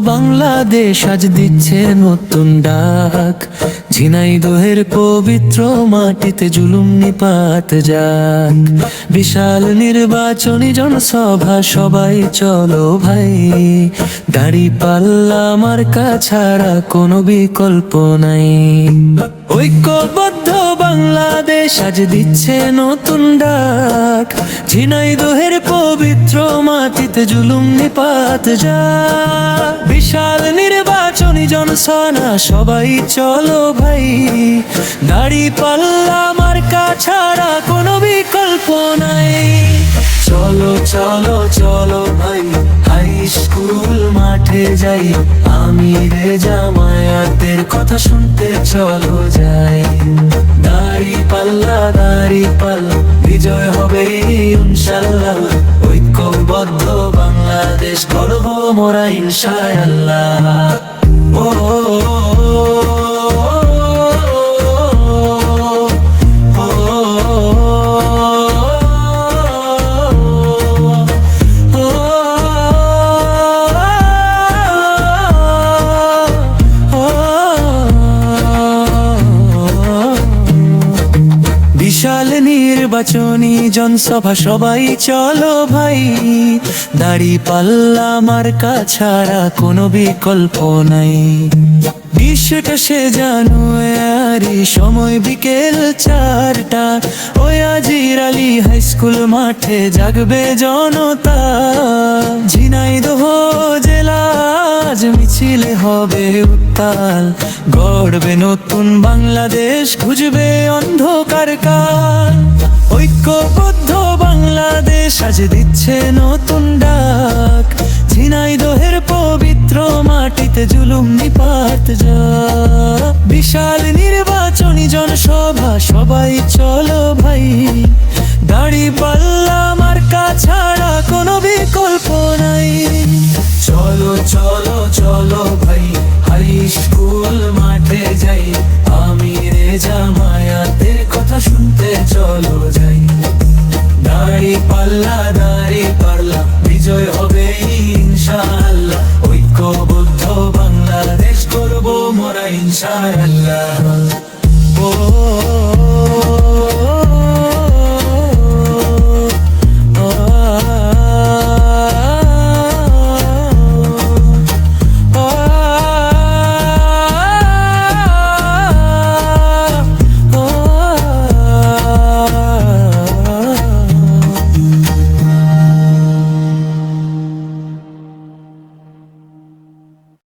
বাংলাদেশ আজ দিচ্ছে নতুন ডাক। ঝিনাইদহের পবিত্র মাটিতে জুলুম নিপাত যাক। বিশাল নির্বাচনী জনসভা, সবাই চলো ভাই। দাড়ি পাল্লা মার্কা ছাড়া কোনো বিকল্প নাই। ঐক্যবদ্ধ বাংলাদেশ আজ দিচ্ছে নতুন ডাক। ঝিনাইদহের পবিত্র মাটিতে জুলুম নিপাত যা। বিশাল নির্বাচনী জনসনা, সবাই চলো ভাই। দাড়ি পাল্লা মার্কা ছাড়া কোনো বিকল্প নাই। চলো চলো চলো ভাই হাই স্কুল মাঠে যাই। আমি রে জামায়াতের কথা শুনতে চলো যাই। করব মোরা ইনশাআল্লাহ নির্বাচনী জনসভা, সবাই চলো ভাই। দাড়ি পাল্লা মার্কা ছাড়া কোনো বিকল্প নাই। বিশ্বটা সে জানুয়ারি, সময় বিকেল চারটা। ওই আজির আলী হাই স্কুল মাঠে জাগবে জনতা। হবে উত্তাল। গড়বে নতুন বাংলাদেশ, খুঁজবে অন্ধকার কাল। ঐক্যবদ্ধ বাংলাদেশ আজ দিচ্ছে নতুন ডাক। ঝিনাইদহের পবিত্র মাটিতে জুলুম নিপাত যা বিশাল নির্বাচনী জনসভা, সবাই চলো ভাই। দাড়ি পাল্লা মার্কা ছাড়া কোনো বিকল্প নাই। চলো চলো চলো